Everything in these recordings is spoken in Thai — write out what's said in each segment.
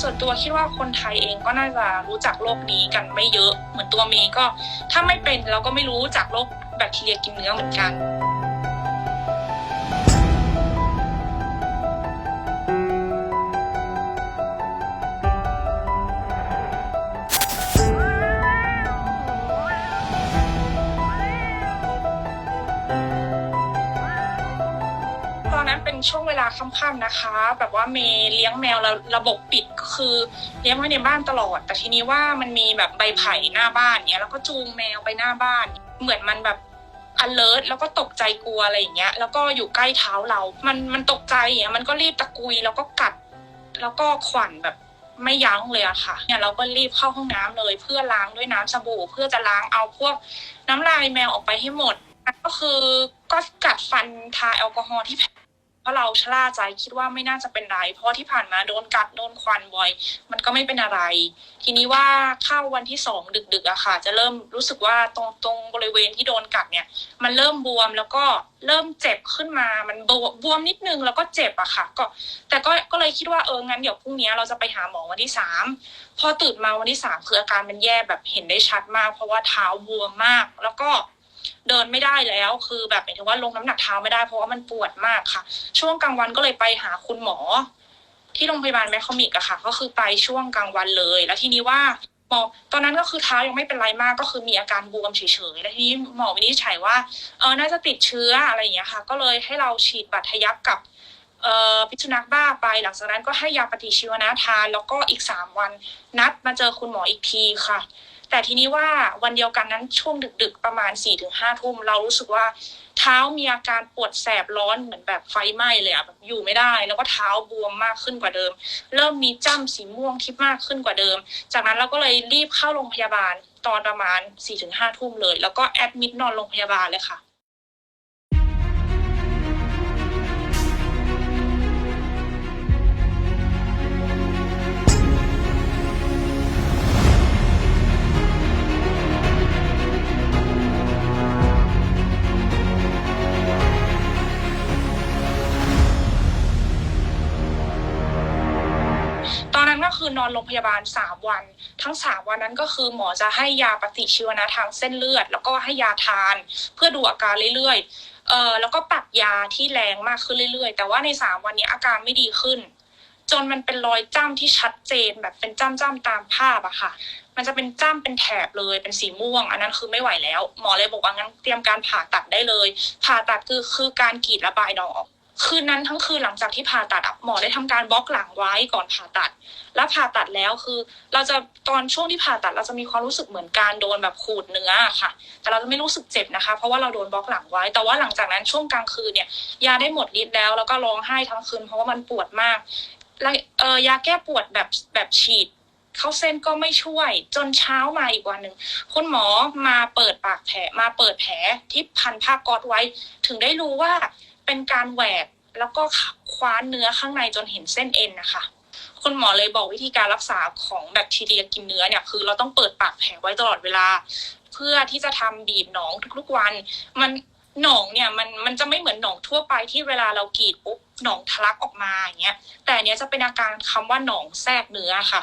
ส่วนตัวคิดว่าคนไทยเองก็น่าจะรู้จักโรคนี้กันไม่เยอะ เหมือนตัวเมย์ก็ ถ้าไม่เป็นเราก็ไม่รู้จักโรคแบคทีเรียกินเนื้อเหมือนกัน ช่วงเวลาค่ำๆนะคะ แบบว่าเมย์เลี้ยงแมวแล้วระบบปิดก็คือเลี้ยงไว้ในบ้านตลอด แต่ทีนี้ว่ามันมีแบบใบไผ่หน้าบ้านเนี้ยแล้วก็จูงแมวไปหน้าบ้าน เหมือนมันแบบ alert แล้วก็ตกใจกลัวอะไรอย่างเงี้ย แล้วก็อยู่ใกล้เท้าเรา มันมันตกใจอย่างเงี้ยมันก็รีบตะกุยแล้วก็กัด แล้วก็ขวัญแบบไม่ยั้งเลยอะค่ะ เนี่ยเราก็รีบเข้าห้องน้ำเลย เพื่อล้างด้วยน้ำสบู่ เพื่อจะล้างเอาพวกน้ำลายแมวออกไปให้หมดก็คือก็กัดฟันทาแอลกอฮอล์ที่แผล เพราะเราชะล่าใจคิดว่าไม่น่าจะเป็นไร เพราะที่ผ่านมาโดนกัดโดนควันบ่อย มันก็ไม่เป็นอะไร ทีนี้ว่าเข้าวันที่สองดึกๆอะค่ะ จะเริ่มรู้สึกว่าตรงตรงบริเวณที่โดนกัดเนี่ย มันเริ่มบวมแล้วก็เริ่มเจ็บขึ้นมา มันบวบวมนิดนึงแล้วก็เจ็บอะค่ะ ก็ แต่ก็ก็เลยคิดว่าเอองั้นเดี๋ยวพรุ่งนี้เราจะไปหาหมอวันที่สามพอตื่นมาวันที่สามคืออาการมันแย่แบบเห็นได้ชัดมาก เพราะว่าเท้าบวมมากแล้วก็ เดินไม่ได้แล้ว คือแบบหมายถึงว่าลงน้ำหนักเท้าไม่ได้เพราะว่ามันปวดมากค่ะ ช่วงกลางวันก็เลยไปหาคุณหมอ ที่โรงพยาบาลแมคคอมิกอะค่ะ ก็คือไปช่วงกลางวันเลย แล้วทีนี้ว่าหมอตอนนั้นก็คือเท้ายังไม่เป็นไรมากก็คือมีอาการบวมเฉยๆแล้วทีนี้หมอวินิจฉัยว่าเออน่าจะติดเชื้ออะไรอย่างเงี้ยค่ะ ก็เลยให้เราฉีดบัตรทะยักกับเอ่อพิษสุนัขบ้าไป หลังจากนั้นก็ให้ยาปฏิชีวนะทาน แล้วก็อีกสามวันนัดมาเจอคุณหมออีกทีค่ะ แต่ทีนี้ว่าวันเดียวกันนั้นช่วงดึกๆประมาณสี่ถึงห้าทุ่มเรารู้สึกว่าเท้ามีอาการปวดแสบร้อนเหมือนแบบไฟไหม้เลยอะแบบอยู่ไม่ได้ แล้วก็เท้าบวมมากขึ้นกว่าเดิม เริ่มมีจ้ำสีม่วงที่มากขึ้นกว่าเดิม จากนั้นเราก็เลยรีบเข้าโรงพยาบาลตอนประมาณสี่ถึงห้าทุ่มเลย แล้วก็แอดมิดนอนโรงพยาบาลเลยค่ะ อนโรงพยาบาลสามวัน ทั้งสามวันนั้นก็คือหมอจะให้ยาปฏิชีวนะทางเส้นเลือด แล้วก็ให้ยาทาน เพื่อดูอาการเรื่อยๆเอ่อแล้วก็ปรับยาที่แรงมากขึ้นเรื่อยๆ แต่ว่าในสามวันนี้อาการไม่ดีขึ้น จนมันเป็นรอยจ้ำที่ชัดเจนแบบเป็นจ้ำๆตามภาพอะค่ะ มันจะเป็นจ้ำเป็นแถบเลยเป็นสีม่วง อันนั้นคือไม่ไหวแล้ว หมอเลยบอกว่างั้นเตรียมการผ่าตัดได้เลย ผ่าตัดคือคือการกรีดระบายหนองออก คืนนั้นทั้งคืนหลังจากที่ผ่าตัดอะหมอได้ทำการบล็อกหลังไว้ก่อนผ่าตัด แล้วผ่าตัดแล้วคือ เราจะตอนช่วงที่ผ่าตัดเราจะมีความรู้สึกเหมือนการโดนแบบขูดเนื้อค่ะ แต่เราจะไม่รู้สึกเจ็บนะคะ เพราะว่าเราโดนบล็อกหลังไว้ แต่ว่าหลังจากนั้นช่วงกลางคืนเนี่ยยาได้หมดฤทธิ์แล้ว แล้วก็ร้องไห้ทั้งคืนเพราะว่ามันปวดมากแล้วเออยาแก้ปวดแบบแบบฉีดเข้าเส้นก็ไม่ช่วย จนเช้ามาอีกวันหนึ่งคุณหมอมาเปิดปากแผลมาเปิดแผลที่พันผ้าก๊อซไว้ ถึงได้รู้ว่า เป็นการแหวกแล้วก็คว้านเนื้อข้างในจนเห็นเส้นเอ็นนะคะ คุณหมอเลยบอกวิธีการรักษาของแบคทีเรียกินเนื้อเนี่ยคือ เราต้องเปิดปากแผลไว้ตลอดเวลา เพื่อที่จะทำบีบหนองทุกๆวัน มันหนองเนี่ยมันมันจะไม่เหมือนหนองทั่วไปที่เวลาเรากรีดปุ๊บหนองทะลักออกมาอย่างเงี้ย แต่อันเนี้ยจะเป็นอาการคำว่าหนองแทรกเนื้อค่ะ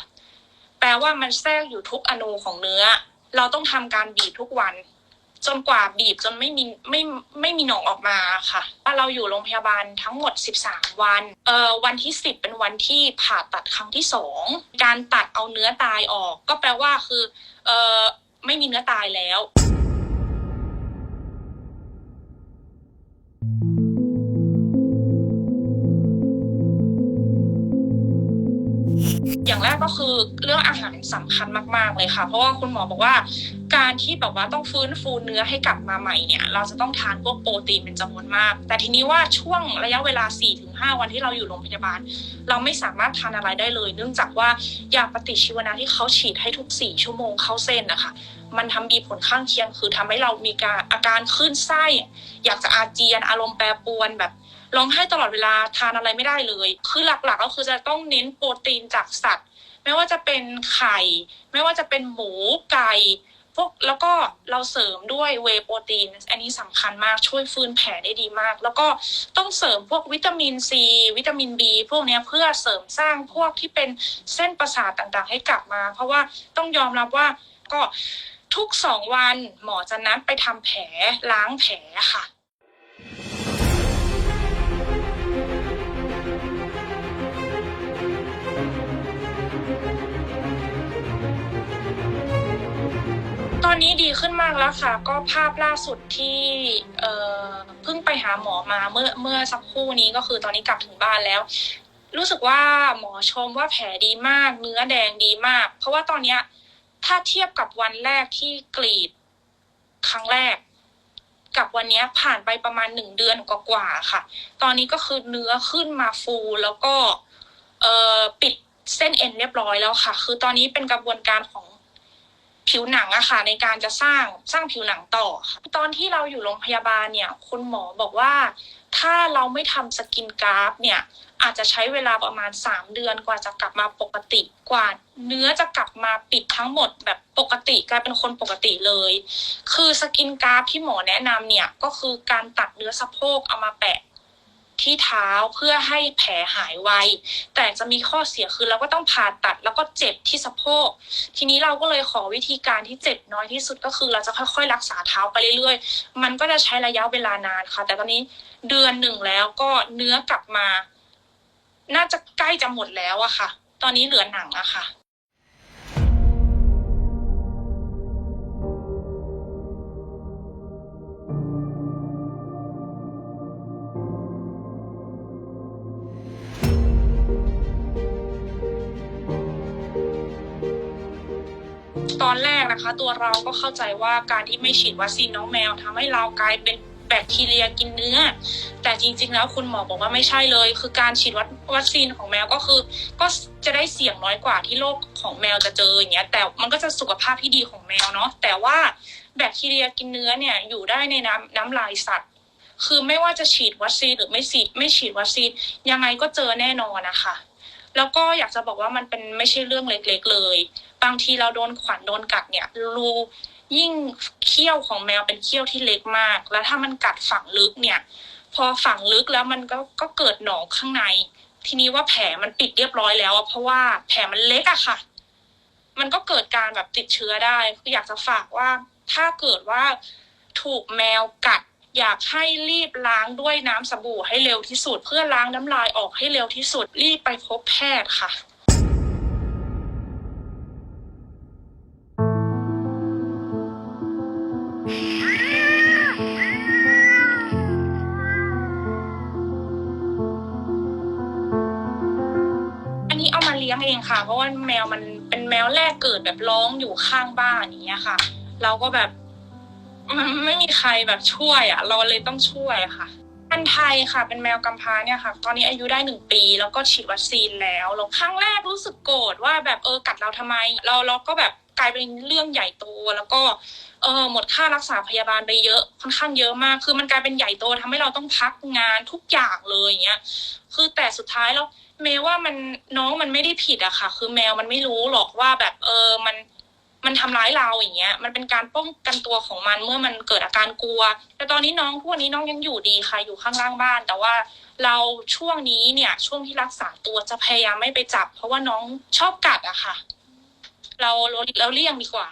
แปลว่ามันแทรกอยู่ทุกอนูของเนื้อ เราต้องทำการบีบทุกวัน จนกว่าบีบจนไม่มีไม่ไม่มีหนองออกมาค่ะว่าเราอยู่โรงพยาบาลทั้งหมด 13 วันเอ่อวันที่ 10 เป็นวันที่ผ่าตัดครั้งที่สองการตัดเอาเนื้อตายออก ก็แปลว่าคือเอ่อไม่มีเนื้อตายแล้ว อย่างแรกก็คือเรื่องอาหารสำคัญมาก ๆ เลยค่ะ เพราะว่าคุณหมอบอกว่า การที่แบบว่าต้องฟื้นฟูเนื้อให้กลับมาใหม่เนี่ย เราจะต้องทานพวกโปรตีนเป็นจำนวนมาก แต่ทีนี้ว่าช่วงระยะเวลา 4-5 วันที่เราอยู่โรงพยาบาล เราไม่สามารถทานอะไรได้เลย เนื่องจากว่ายาปฏิชีวนะที่เขาฉีดให้ทุก 4 ชั่วโมงเข้าเส้นนะคะมันทำมีผลข้างเคียง คือทำให้เรามีการอาการคลื่นไส้ อยากจะอาเจียนอารมณ์แปรปรวนแบบ ร้องไห้ตลอดเวลาทานอะไรไม่ได้เลย คือหลักๆ ก็คือจะต้องเน้นโปรตีนจากสัตว์ ไม่ว่าจะเป็นไข่ ไม่ว่าจะเป็นหมูไก่พวกแล้วก็เราเสริมด้วยเวโปรตีน อันนี้สำคัญมากช่วยฟื้นแผลได้ดีมาก แล้วก็ต้องเสริมพวกวิตามินซีวิตามินบีพวกนี้เพื่อเสริมสร้างพวกที่เป็นเส้นประสาทต่างๆ ให้กลับมา เพราะว่าต้องยอมรับว่าก็ทุกสองวันหมอจะนัดไปทำแผลล้างแผลค่ะ อนนี้ดีขึ้นมากแล้วค่ะ ก็ภาพล่าสุดที่เเพิ่งไปหาหมอมาเมื่อเมื่อสักครู่นี้ก็คือตอนนี้กลับถึงบ้านแล้ว รู้สึกว่าหมอชมว่าแผลดีมาก เนื้อแดงดีมาก เพราะว่าตอนเนี้ยถ้าเทียบกับวันแรกที่กรีดครั้งแรก กับวันนี้ผ่านไปประมาณหนึ่งเดือนกว่าๆค่ะ ตอนนี้ก็คือเนื้อขึ้นมาฟูแล้วก็เออปิดเส้นเอ็นเรียบร้อยแล้วค่ะ คือตอนนี้เป็นกระบวนการของ ผิวหนังอะค่ะในการจะสร้างสร้างผิวหนังต่อค่ะตอนที่เราอยู่โรงพยาบาลเนี่ยคุณหมอบอกว่า ถ้าเราไม่ทำสกินกราฟเนี่ยอาจจะใช้เวลาประมาณสามเดือนกว่าจะกลับมาปกติกว่า เนื้อจะกลับมาปิดทั้งหมดแบบปกติกลายเป็นคนปกติเลย คือสกินกราฟที่หมอแนะนำเนี่ยก็คือการตัดเนื้อสะโพกเอามาแปะ ที่เท้าเพื่อให้แผลหายไว แต่จะมีข้อเสียคือเราก็ต้องผ่าตัดแล้วก็เจ็บที่สะโพก ทีนี้เราก็เลยขอวิธีการที่เจ็บน้อยที่สุดก็คือ เราจะค่อยๆ รักษาเท้าไปเรื่อยๆ มันก็จะใช้ระยะเวลานานค่ะ แต่ตอนนี้เดือนหนึ่งแล้วก็เนื้อกลับมา น่าจะใกล้จะหมดแล้วอะค่ะ ตอนนี้เหลือหนังอะค่ะ อนแรกนะคะ ตัวเราก็เข้าใจว่าการที่ไม่ฉีดวัคซีนน้องแมวทำให้เรากลายเป็นแบคทีเรียกินเนื้อ แต่จริง ๆ แล้วคุณหมอบอกว่าไม่ใช่เลย คือการฉีดวัควัคซีนของแมวก็คือ ก็จะได้เสี่ยงน้อยกว่าที่โรคของแมวจะเจออย่างเงี้ย แต่มันก็จะสุขภาพที่ดีของแมวเนาะ แต่ว่าแบคทีเรียกินเนื้อเนี่ยอยู่ได้ในน้ำน้ำลายสัตว์ คือไม่ว่าจะฉีดวัคซีนหรือไม่ฉีดไม่ฉีดวัคซีนยังไงก็เจอแน่นอนนะคะ แล้วก็อยากจะบอกว่ามันเป็นไม่ใช่เรื่องเล็กๆเลย บางทีเราโดนขวัญโดนกัดเนี่ยรูยิ่งเขี้ยวของแมวเป็นเขี้ยวที่เล็กมาก แล้วถ้ามันกัดฝังลึกเนี่ย พอฝังลึกแล้วมันก็ก็เกิดหนองข้างใน ทีนี้ว่าแผลมันปิดเรียบร้อยแล้วเพราะว่าแผลมันเล็กอะค่ะ มันก็เกิดการแบบติดเชื้อได้คืออยากจะฝากว่าถ้าเกิดว่าถูกแมวกัด อยากให้รีบล้างด้วยน้ำสบู่ให้เร็วที่สุด เพื่อล้างน้ำลายออกให้เร็วที่สุด รีบไปพบแพทย์ค่ะอันนี้เอามาเลี้ยงเองค่ะเพราะว่าแมวมันเป็นแมวแรกเกิดแบบร้องอยู่ข้างบ้านอย่างเงี้ยค่ะ เราก็แบบ มันไม่มีใครแบบช่วยอะเราเลยต้องช่วยค่ะอันไทยค่ะเป็นแมวกำพร้าเนี่ยค่ะ ตอนนี้อายุได้หนึ่งปี แล้วก็ฉีดวัคซีนแล้วแล้วครั้งแรกรู้สึกโกรธว่าแบบเออกัดเราทำไม เราเราก็แบบกลายเป็นเรื่องใหญ่โตแล้วก็เออหมดค่ารักษาพยาบาลไปเยอะค่อนข้างเยอะมาก คือมันกลายเป็นใหญ่โตทำให้เราต้องพักงานทุกอย่างเลยอย่างเงี้ยคือแต่สุดท้ายแล้วเมย์ว่ามันน้องมันไม่ได้ผิดอะค่ะ คือแมวมันไม่รู้หรอกว่าแบบเออมัน มันทำร้ายเราอย่างเงี้ย มันเป็นการป้องกันตัวของมันเมื่อมันเกิดอาการกลัว แต่ตอนนี้น้องพวกนี้น้องยังอยู่ดีค่ะอยู่ข้างล่างบ้าน แต่ว่าเราช่วงนี้เนี่ยช่วงที่รักษาตัวจะพยายามไม่ไปจับ เพราะว่าน้องชอบกัดอะค่ะ เราเราเราเลี่ยงดีกว่า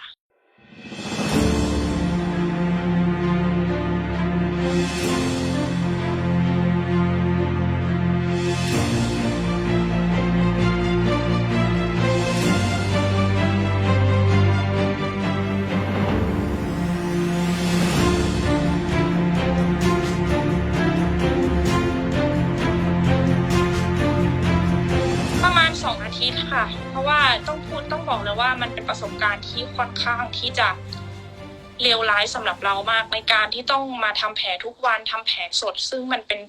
คิดค่ะ เพราะว่าต้องพูดต้องบอกเลยว่ามันเป็นประสบการณ์ที่ค่อนข้างที่จะเลวร้ายสำหรับเรามากในการที่ต้องมาทำแผลทุกวันทำแผลสด ซึ่งมันเป็น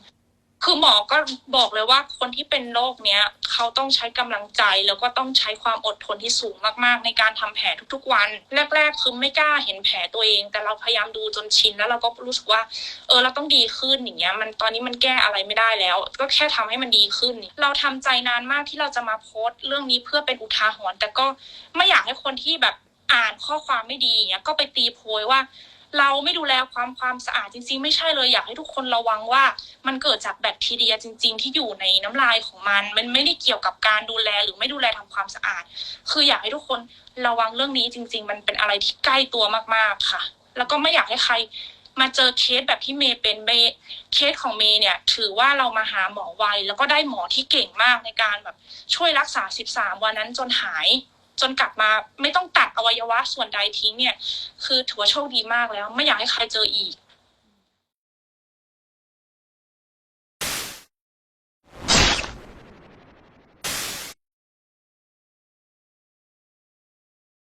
คือหมอก็บอกเลยว่าคนที่เป็นโรคเนี้ยเขาต้องใช้กำลังใจแล้วก็ต้องใช้ความอดทนที่สูงมากๆ ในการทำแผลทุกๆวัน แรก ๆ คือไม่กล้าเห็นแผลตัวเอง แต่เราพยายามดูจนชินแล้วเราก็รู้สึกว่าเออเราต้องดีขึ้นอย่างเงี้ยมันตอนนี้มันแก้อะไรไม่ได้แล้ว ก็แค่ทำให้มันดีขึ้น เราทำใจนานมากที่เราจะมาโพสต์เรื่องนี้เพื่อเป็นอุทาหรณ์แต่ก็ไม่อยากให้คนที่แบบอ่านข้อความไม่ดีอย่างเงี้ยก็ไปตีโพยว่า เราไม่ดูแลความความสะอาดจริง ๆ ไม่ใช่เลยอยากให้ทุกคนระวังว่า มันเกิดจากแบคทีเรียจริง ๆ ที่อยู่ในน้ำลายของมัน มันไม่ได้เกี่ยวกับการดูแลหรือไม่ดูแลทำความสะอาด คืออยากให้ทุกคนระวังเรื่องนี้จริง ๆ มันเป็นอะไรที่ใกล้ตัวมากๆค่ะ แล้วก็ไม่อยากให้ใครมาเจอเคสแบบที่เมย์เป็นเมย์เคสของเมย์เนี่ย ถือว่าเรามาหาหมอไวแล้วก็ได้หมอที่เก่งมากในการแบบช่วยรักษา 13 วันนั้นจนหาย จนกลับมาไม่ต้องตัดอวัยวะส่วนใดทิ้งเนี่ย คือถือว่าโชคดีมากแล้ว ไม่อยากให้ใครเจออีก